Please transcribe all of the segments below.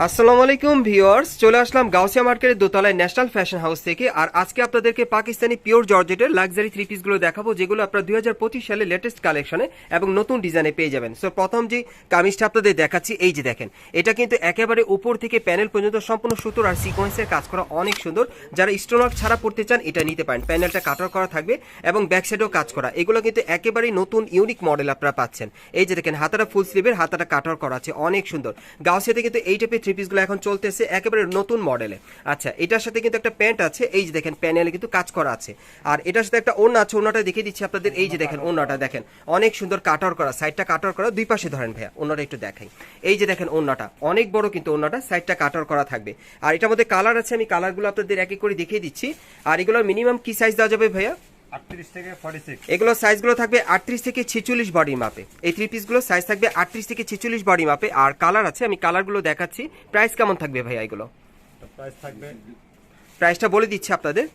আসসালামু আলাইকুম, ভিউয়ার্স। চলে আসলাম গাউসিয়া মার্কেটের দোতলায় ন্যাশনাল ফ্যাশন হাউস থেকে। আর আজকে আপনাদেরকে পাকিস্তানি পিওর জর্জেটের লাক্সারি থ্রি পিসগুলো দেখাবো, যেগুলো আপনারা দুই হাজার পঁচিশ সালে লেটেস্ট কালেকশনে এবং নতুন ডিজাইনে পেয়ে যাবেন। সো প্রথম যে কামিজটা আপনাদের দেখাচ্ছি, এই যে দেখেন, এটা কিন্তু একেবারে উপর থেকে প্যানেল পর্যন্ত সম্পূর্ণ সুতোর আর সিকোয়েন্সের কাজ করা অনেক সুন্দর। যারা স্টোনার ছাড়া পড়তে চান, এটা নিতে পারেন। প্যানেলটা কাটার করা থাকবে এবং ব্যাক সাইডেও কাজ করা। এগুলো কিন্তু একেবারেই নতুন ইউনিক মডেল আপনারা পাচ্ছেন। এই যে দেখেন, হাতাটা ফুল স্লিভের হাতাটা কাটার করা আছে। অনেক সুন্দর। গাউসিয়াতে কিন্তু এই টাইপের থ্রি পিসগুলো এখন চলতেছে একেবারে নতুন মডেলে। আচ্ছা এটার সাথে কিন্তু একটা প্যান্ট আছে, এই যে দেখেন, প্যানেলে কিন্তু কাজ করা আছে। আর এটার সাথে একটা ওড়না আছে, ওড়নাটা দেখিয়ে দিচ্ছি আপনাদের, এই যে দেখেন, ওড়নাটা দেখেন, অনেক সুন্দর কাটার করা, সাইডটা কাটার করা, দুই পাশে ধরেন ভাইয়া, ওড়নাটা একটু দেখাই। এই যে দেখেন, ওড়নাটা, অনেক বড় কিন্তু ওড়নাটা, সাইডটা কাটার করা থাকবে। আর এটার মধ্যে কালার আছে, আমি কালারগুলো আপনাদের এক এক করে দেখিয়ে দিচ্ছি। আর এগুলোর মিনিমাম কি সাইজ দেওয়া যাবে ভাইয়া? এগুলো সাইজগুলো থাকবে আটত্রিশ থেকে ছেচল্লিশ বডি মাপে এই থ্রি পিসগুলো সাইজ থাকবে আটত্রিশ থেকে ছেচল্লিশ বডি মাপে আর কালার আছে আমি কালারগুলো দেখাচ্ছি। প্রাইস কেমন থাকবে ভাইয়া এগুলো? প্রাইস থাকবে প্রাইসটা বলে দিচ্ছি আপনাদের।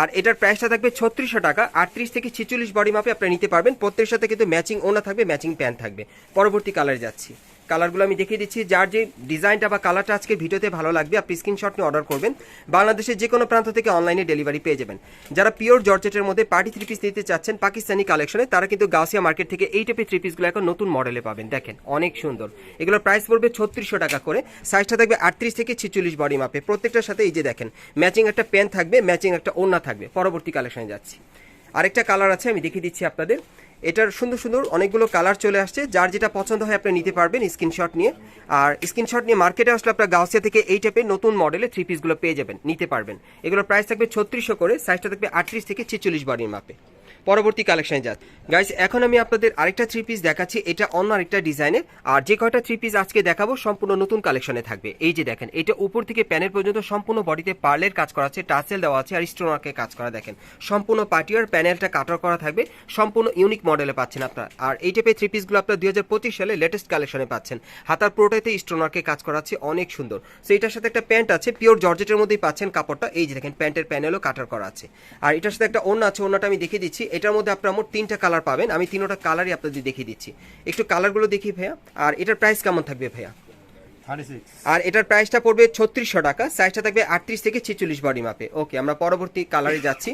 আর এটার প্রাইসটা থাকবে ছত্রিশশো টাকা। আটত্রিশ থেকে ছেচল্লিশ বডি মাপে আপনি নিতে পারবেন। প্রত্যেকের সাথে কিন্তু ম্যাচিং ওনা থাকবে ম্যাচিং প্যান্ট থাকবে। পরবর্তী কালারে যাচ্ছি। কালারগুলো আমি দেখিয়ে দিচ্ছি। যার যে ডিজাইনটা বা কালারটা আজকে ভিডিওতে ভালো লাগবে, আপনি স্ক্রিনশট নিয়ে অর্ডার করবেন। বাংলাদেশের যে কোনো প্রান্ত থেকে অনলাইনে ডেলিভারি পেয়ে যাবেন। যারা পিওর জর্জেটের মধ্যে পার্টি থ্রি পিস নিতে চাচ্ছেন পাকিস্তানি কালেকশনে তারা কিন্তু গাউসিয়া মার্কেট থেকে এই টাইপের থ্রি পিসগুলো এখন নতুন মডেলে পাবেন। দেখেন, অনেক সুন্দর। এগুলোর প্রাইস পড়বে ছত্রিশশো টাকা করে। সাইজটা থাকবে আটত্রিশ থেকে ছেচল্লিশ বডি মাপে প্রত্যেকটার সাথে এই যে দেখেন ম্যাচিং একটা প্যান্ট থাকবে ম্যাচিং একটা ওড়না থাকবে। পরবর্তী কালেকশনে যাচ্ছি। আরেকটা কালার আছে, আমি দেখিয়ে দিচ্ছি আপনাদের। এটার সুন্দর সুন্দর অনেকগুলো কালার চলে আসছে। যার যেটা পছন্দ হয় আপনি নিতে পারবেন স্ক্রিনশট নিয়ে। আর স্ক্রিনশট নিয়ে মার্কেটে আসলে আপনার গাউসিয়া থেকে এই টাইপের নতুন মডেলে থ্রি পিসগুলো পেয়ে যাবেন, নিতে পারবেন। এগুলোর প্রাইস থাকবে ছত্রিশশো করে সাইজটা থাকবে আটত্রিশ থেকে ছেচল্লিশ বারের মাপে। পরবর্তী কালেকশনে যান গাইস এখন আমি আপনাদের আরেকটা থ্রি পিস দেখাচ্ছি। এটা অন্য আরেকটা ডিজাইনের আর যে কয়টা থ্রি পিস আজকে দেখাবো, সম্পূর্ণ নতুন কালেকশনে থাকবে। এই যে দেখেন, এটা উপর থেকে প্যানেল পর্যন্ত সম্পূর্ণ বডিতে পার্লের কাজ করা আছে টাসেল দেওয়া আছে, আর স্টোনারকে কাজ করা, দেখেন। সম্পূর্ণ পার্টিয়ার প্যানেলটা কাটার করা থাকবে। সম্পূর্ণ ইউনিক মডেলে পাচ্ছেন আপনার। আর এই টাইপের থ্রি পিসগুলো আপনার দুই হাজার পঁচিশ সালে লেটেস্ট কালেকশনে পাচ্ছেন। হাতার পুরোটাইতে স্টোনারকে কাজ করা আছে, অনেক সুন্দর। সো এটার সাথে একটা প্যান্ট আছে পিওর জর্জেটের মধ্যেই পাচ্ছেন কাপড়টা। এই যে দেখেন প্যান্টের প্যানেলও কাটার করা আছে। আর এটার সাথে একটা অন্য আছে অন্যটা আমি দেখিয়ে দিচ্ছি। এটার মধ্যে আপনারা মোট তিনটা কালার পাবেন। আমি তিনটা কালারই আপনাদের দেখিয়ে দিচ্ছি। একটু কালারগুলো দেখি ভাইয়া। আর এটার প্রাইস কেমন থাকবে ভাইয়া? আর এটার প্রাইসটা পড়বে ছত্রিশশো টাকা। সাইজটা থাকবে আটত্রিশ থেকে ছেচল্লিশ বডি মাপে ওকে আমরা পরবর্তী কালারে যাচ্ছি।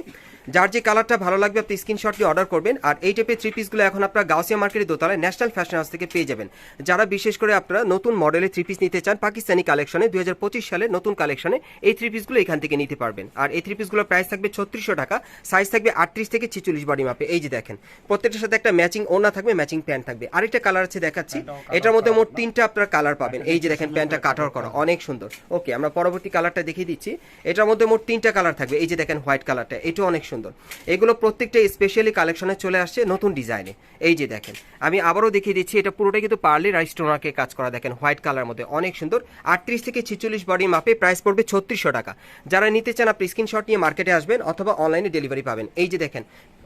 যার যে কালারটা ভালো লাগবে আপনি স্ক্রিনশট নিয়ে অর্ডার করবেন। আর এই টাইপের থ্রি পিসগুলো এখন আপনারা গাউসিয়া মার্কেটের দোতলায় ন্যাশনাল ফ্যাশন হাউস থেকে পেয়ে যাবেন। যারা বিশেষ করে আপনারা নতুন মডেলের থ্রি পিস নিতে চান পাকিস্তানি কালেকশনে দুই হাজার পঁচিশ সালে নতুন কালেকশনে এই থ্রি পিসগুলো এখান থেকে নিতে পারবেন। আর এই থ্রি পিসগুলোর প্রাইস থাকবে ছত্রিশশো টাকা সাইজ থাকবে আটত্রিশ থেকে ছেচল্লিশ বডি মাপে এই যে দেখেন প্রত্যেকটার সাথে একটা ম্যাচিং ওনা থাকবে ম্যাচিং প্যান্ট থাকবে। আরেকটা কালার আছে দেখাচ্ছি এটার মধ্যে মোট তিনটা আপনার কালার পাবেন। এই যে দেখেন প্যান্টটা কাটার করা অনেক সুন্দর। ওকে আমরা পরবর্তী কালারটা দেখিয়ে দিচ্ছি। এটার মধ্যে মোট তিনটা কালার থাকবে। এই যে দেখেন হোয়াইট কালারটা এটাও অনেক সুন্দর। এগুলো প্রত্যেকটা স্পেশালি কালেকশনে চলে আসছে নতুন ডিজাইনে এই যে দেখেন, আমি আবারও দেখিয়ে দিচ্ছি, এটা পুরোটাই কিন্তু পার্লি রাইস্টোনাকে কাজ করা দেখেন হোয়াইট কালার মধ্যে। অনেক সুন্দর, আটত্রিশ থেকে ছিচল্লিশ বডি মাপে প্রাইস পড়বে ছত্রিশশো টাকা। যারা নিতে চান, আপনি স্ক্রিনশট নিয়ে মার্কেটে আসবেন অথবা অনলাইনে ডেলিভারি পাবেন। এই যে দেখেন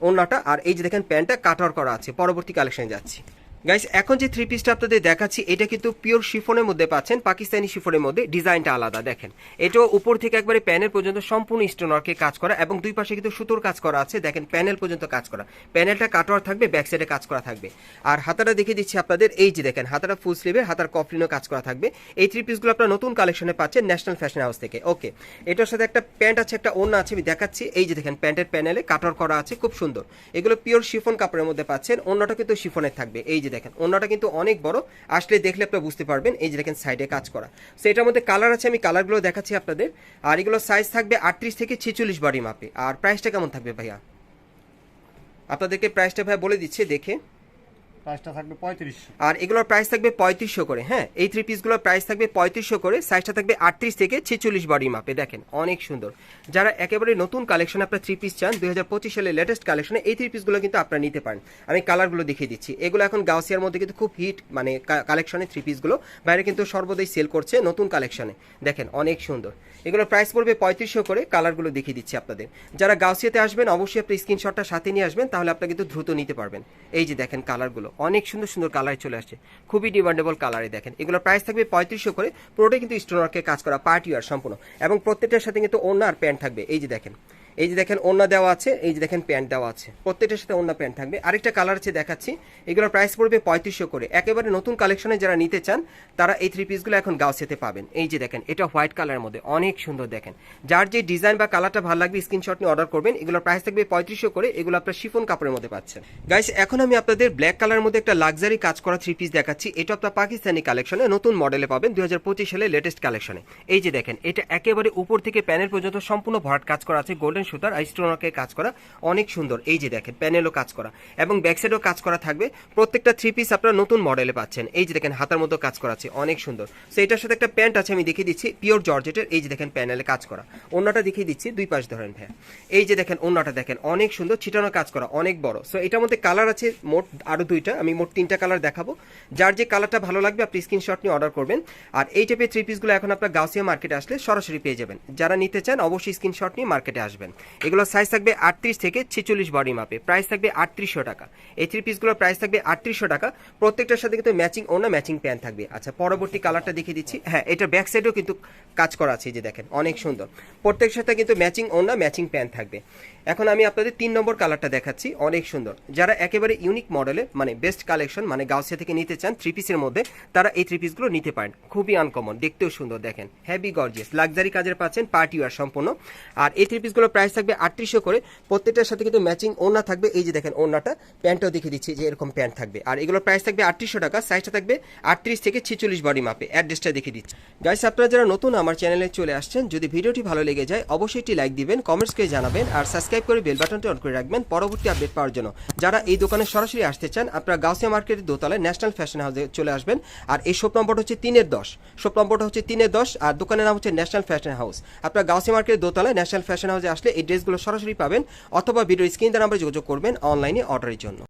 অন্যটা আর এই যে দেখেন, প্যান্টটা কাটার করা আছে। পরবর্তী কালেকশনে যাচ্ছি। গাইস এখন যে থ্রি পিসটা আপনাদের দেখাচ্ছি, এটা কিন্তু পিওর শিফনের মধ্যে পাচ্ছেন, পাকিস্তানি শিফনের মধ্যে, ডিজাইনটা আলাদা, দেখেন। এটাও উপর থেকে একবারে প্যানেল পর্যন্ত সম্পূর্ণ স্টোনারকে কাজ করা এবং দুই পাশে কিন্তু সুতোর কাজ করা আছে, দেখেন, প্যানেল পর্যন্ত কাজ করা। প্যানেলটা কাটোয়ার থাকবে ব্যাক সাইডে কাজ করা থাকবে। আর হাতাটা দেখিয়ে দিচ্ছি আপনাদের, এই যে দেখেন, হাতাটা ফুল স্লিভের হাতার কফলিনও কাজ করা থাকবে। এই থ্রি পিসগুলো আপনারা নতুন কালেকশনে পাচ্ছেন ন্যাশনাল ফ্যাশন হাউস থেকে। ওকে এটার সাথে একটা প্যান্ট আছে, একটা ওড়না আছে, আমি দেখাচ্ছি। এই যে দেখেন প্যান্টের প্যানেলে কাটর করা আছে, খুব সুন্দর। এগুলো পিওর শিফন কাপড়ের মধ্যে পাচ্ছেন অন্যটা কিন্তু শিফনের থাকবে। এই যে দেখেন অন্যটা কিন্তু অনেক বড়। আসলে দেখলে আপনারা বুঝতে পারবেন, এই যে দেখেন সাইডে কাজ করা। সো এটার মধ্যে কালার আছে, আমি কালারগুলো দেখাচ্ছি আপনাদের। আর এগুলো সাইজ থাকবে আটত্রিশ থেকে ছেচল্লিশ বাড়ি মাপে আর প্রাইসটা কেমন থাকবে ভাইয়া? আপনাদেরকে প্রাইসটা ভাইয়া বলে দিচ্ছে, দেখে। প্রাইসটা থাকবে পঁয়ত্রিশশো। আর এগুলোর প্রাইস থাকবে পঁয়ত্রিশশো করে হ্যাঁ? এই থ্রি পিসগুলোর প্রাইস থাকবে পঁয়ত্রিশশো করে সাইজটা থাকবে আটত্রিশ থেকে ছেচল্লিশ বডি মাপে দেখেন, অনেক সুন্দর। যারা একেবারে নতুন কালেকশন আপনার থ্রি পিস চান, দুই হাজার পঁচিশ সালের লেটেস্ট কালেকশনে এই থ্রি পিসগুলো কিন্তু আপনারা নিতে পারেন। আমি কালারগুলো দেখিয়ে দিচ্ছি। এগুলো এখন গাউসিয়ার মধ্যে কিন্তু খুব হিট মানে কালেকশনে থ্রি পিসগুলো বাইরে কিন্তু সর্বদাই সেল করছে নতুন কালেকশনে দেখেন, অনেক সুন্দর। এগুলোর প্রাইস পড়বে পঁয়ত্রিশশো করে কালারগুলো দেখিয়ে দিচ্ছি আপনাদের। যারা গাউসিয়াতে আসবেন, অবশ্যই আপনি স্ক্রিনশটটা সাথে নিয়ে আসবেন, তাহলে আপনি কিন্তু দ্রুত নিতে পারবেন। এই যে দেখেন কালারগুলো অনেক সুন্দর সুন্দর কালারে চলে আসছে। খুবই ডিমান্ডেবল কালারে দেখেন। এগুলোর প্রাইস থাকবে পঁয়ত্রিশশো করে। পুরোটাই কিন্তু স্টোনওয়ার্কে কাজ করা পার্টি ওয়ার সম্পূর্ণ। এবং প্রত্যেকটার সাথে কিন্তু ওনার প্যান্ট থাকবে। এই যে দেখেন। এই যে দেখেন ওন্না দেওয়া আছে, এই যে দেখেন প্যান্ট দেওয়া আছে। প্রত্যেকটার সাথে ওন্না প্যান্ট থাকবে। আরেকটা কালার আছে দেখাচ্ছি। এগুলোর প্রাইস পড়বে পঁয়ত্রিশশো করে। একেবারে নতুন কালেকশনে যারা নিতে চান, তারা এই থ্রি পিসগুলো এখন গাউসিয়াতে পাবেন। এই যে দেখেন, এটা হোয়াইট কালারের মধ্যে। অনেক সুন্দর দেখেন। যার যে ডিজাইন বা কালারটা ভালো লাগবে স্ক্রিনশট নিয়ে অর্ডার করবেন। এগুলোর প্রাইস থাকবে পঁয়ত্রিশশো করে। এগুলো আপনার শিফন কাপড়ের মধ্যে পাচ্ছেন। গাইস এখন আমি আপনাদের ব্ল্যাক কালারের মধ্যে একটা লাক্সারি কাজ করা থ্রি পিস দেখাচ্ছি। এটা আপনার পাকিস্তানি কালেকশনে নতুন মডেলে পাবেন দুই হাজার পঁচিশ সালে লেটেস্ট কালেকশনে এই যে দেখেন, এটা একেবারে উপর থেকে প্যানেল পর্যন্ত সম্পূর্ণ ভরাট কাজ করা আছে। গোল্ডেন সুতার আর কাজ করা অনেক সুন্দর। এই যে দেখেন, প্যানেলও কাজ করা এবং ব্যাক সাইডেও কাজ করা থাকবে। প্রত্যেকটা থ্রি পিস আপনারা নতুন মডেলে পাচ্ছেন। এই যে দেখেন, হাতার মতো কাজ করা আছে, অনেক সুন্দর। সো এটার সাথে একটা প্যান্ট আছে, আমি দেখিয়ে দিচ্ছি পিওর জর্জেটের এই যে দেখেন, প্যানেলে কাজ করা। অন্যটা দেখিয়ে দিচ্ছি, দুই পাশ ধরেন ভাই এই যে দেখেন অন্যটা দেখেন, অনেক সুন্দর, ছিটানো কাজ করা, অনেক বড়। সো এটার মধ্যে কালার আছে, মোট আরও দুইটা, আমি মোট তিনটা কালার দেখাবো। যার যে কালারটা ভালো লাগবে, আপনি স্ক্রিনশট নিয়ে অর্ডার করবেন। আর এই টাইপের থ্রি পিসগুলো এখন আপনার গাউসিয়া মার্কেটে আসলে সরাসরি পেয়ে যাবেন। যারা নিতে চান, অবশ্যই স্ক্রিনশট নিয়ে মার্কেটে আসবেন। এগুলো সাইজ থাকবে আটত্রিশ থেকে ছেচল্লিশ বডি মাপে প্রাইস থাকবে আটত্রিশশো টাকা। এই থ্রি পিসগুলোর প্রাইস থাকবে আটত্রিশশো টাকা। প্রত্যেকটার সাথে কিন্তু ম্যাচিং ওনা ম্যাচিং প্যান্ট থাকবে। আচ্ছা পরবর্তী কালারটা দেখিয়ে দিচ্ছি। হ্যাঁ এটা ব্যাক সাইডেও কিন্তু কাজ করা আছে যে দেখেন, অনেক সুন্দর। প্রত্যেকের সাথে কিন্তু ম্যাচিং ওনা ম্যাচিং প্যান্ট থাকবে। এখন আমি আপনাদের তিন নম্বর কালারটা দেখাচ্ছি, অনেক সুন্দর। যারা একেবারে ইউনিক মডেলে মানে বেস্ট কালেকশন মানে গাউসিয়া থেকে নিতে চান থ্রি পিসের মধ্যে, তারা এই থ্রি পিসগুলো নিতে পারেন। খুবই আনকমন দেখতেও সুন্দর দেখেন। হেভি গর্জিয়াস লাক্সারি কাজের পাচ্ছেন পার্টি ওয়ার সম্পূর্ণ। আর এই থ্রি পিসগুলোর প্রাইস থাকবে আটত্রিশশো করে। প্রত্যেকটার সাথে কিন্তু ম্যাচিং ওনা থাকবে। এই যে দেখেন ওনাটা প্যান্টটাও দেখিয়ে দিচ্ছি যে এরকম প্যান্ট থাকবে। আর এগুলোর প্রাইস থাকবে আটত্রিশশো টাকা সাইজটা থাকবে আটত্রিশ থেকে ছেচল্লিশ বডি মাপে অ্যাড্রেসটা দেখিয়ে দিচ্ছি। গাইস আপনারা যারা নতুন আমার চ্যানেলে চলে আসছেন, যদি ভিডিওটি ভালো লেগে যায়, অবশ্যই একটি লাইক দিবেন কমেন্টস করে জানাবেন, আর সাবস্ক্রাইব করে বেল বাটনটি অন করে রাখবেন পরবর্তী আপডেট পাওয়ার জন্য। যারা এই দোকানে সরাসরি আসতে চান, আপনারা গাউসিয়া মার্কেটের দোতলায় ন্যাশনাল ফ্যাশন হাউসে চলে আসবেন। আর এই শপ নম্বরটা হচ্ছে তিনের দশ। শপ নম্বরটা হচ্ছে তিনের দশ, আর দোকানের নাম হচ্ছে ন্যাশনাল ফ্যাশন হাউস আপনারা গাউসিয়া মার্কেটের দোতলায় ন্যাশনাল ফ্যাশন হাউসে আসলে এই ড্রেসগুলো সরাসরি পাবেন অথবা ভিডিও স্ক্রিন দ্বারা আমরা যোগাযোগ করবেন অনলাইনে অর্ডারের জন্য।